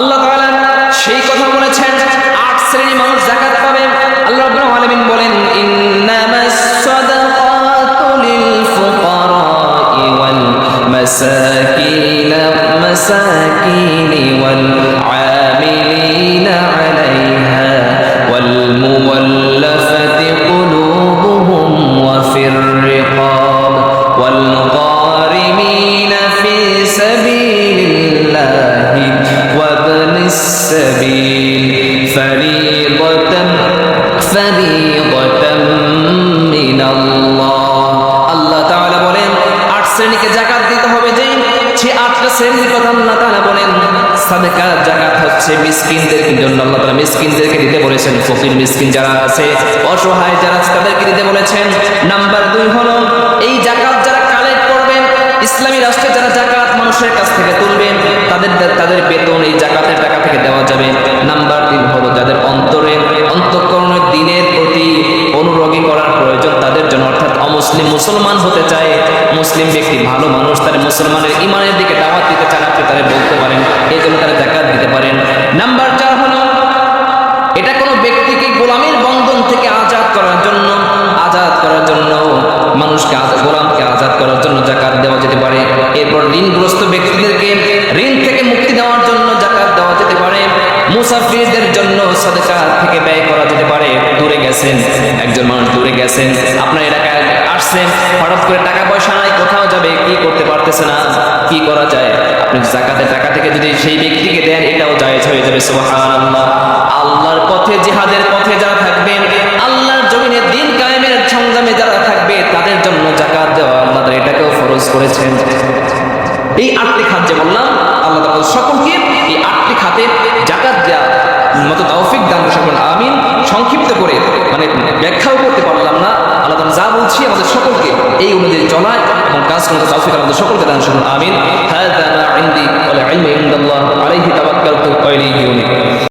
আল্লাহ তাআলা সেই কথা বলেছেন, আট শ্রেণি মানুষ জাকাত পাবে। আল্লাহ রাব্বুল আলামিন বলেন, ইন্নামাস সাদাকাতু লিল ফুকারা'i ওয়াল মাসাকিন মাসাকিন ওয়াল আমিলিনা আলাইহা ওয়াল মুওয়াল্লাফাতি কুলুবুহুম ওয়া ফির রিকাব ওয়াল السبيل فريضة فريضة من الله আল্লাহ তাআলা বলেন আট শ্রেণীকে জাকাত দিতে হবে যে সে আটটা শ্রেণীর কথা আল্লাহ তাআলা বলেন সাদাকা জাকাত হচ্ছে মিসকিনদের জন্য আল্লাহ তাআলা মিসকিনদেরকে দিতে বলেছেন ফকির মিসকিন যারা আছে অসহায় যারা আছে তাদেরকে দিতে বলেছেন নাম্বার দুই হলো এই জাকাত যারা কালেক্ট করবেন ইসলামী রাষ্ট্রে যারা জাকাত মানুষের কাছ থেকে তুলবেন তাদের তাদের বেতন এই জাকাতের অমুসলিম মুসলমান হতে চায়, মুসলিম ব্যক্তি ভালো মানুষ, তার মুসলমানের ইমানের দিকে দাওয়াত দিতে চান আপনি তারা বলতে পারেন, এই জন্য তারা জাকাত দিতে পারেন। নাম্বার চার হলো, এটা কোনো ব্যক্তিকে গোলামের বন্ধন থেকে আজাদ করার জন্য, আজাদ করার জন্য, মানুষকে গোলামকে আজাদ করার জন্য জাকাত দেওয়া যেতে পারে। এরপর ঋণগ্রস্ত ব্যক্তিদেরকে ঋণ থেকে মুক্তি দেওয়ার জন্য জাকাত দেওয়া যেতে পারে। মুসাফিরদের জন্য সাদকা থেকে ব্যয় করা যেতে পারে। দূরে গেছেন, একজন মানুষ দূরে গেছেন। আপনার এলাকায় আসছেন হঠাৎ করে টাকা পয়সা নাই, কোথাও যাবে, কি করতে পারতেছে না, কি করা যায়? আপনি জাকাতের টাকা থেকে যদি সেই ব্যক্তিকে দেন, এটাও জায়েজ হয়ে যাবে, সুবহানাল্লাহ। আল্লাহর পথে, জিহাদের পথে যারা থাকবেন, আল্লাহর জমিনে দিন কায়েমের সংগ্রামে যারা থাকবে, তাদের জন্য জাকাত দেওয়া আল্লাহ এটাকেও ফরজ করেছেন। এই আটটি খাত যে বললাম, আল্লাহ তাআলা সকলকে এই আটটি খাতে জাকাত দেওয়া মতো তৌফিক দান সকল আমিন। সংক্ষিপ্ত করে মানে ব্যাখ্যাও করতে পারলাম না। আল্লাহ তাআলা যা বলছি আমাদের সকলকে এই অনুযায়ী চলায় এবং কাজ করতে তৌফিক আমাদের সকলকে দান শুনুন আমিন। ইনদাল্লাহ আলাইহি ইলাইহি উনীব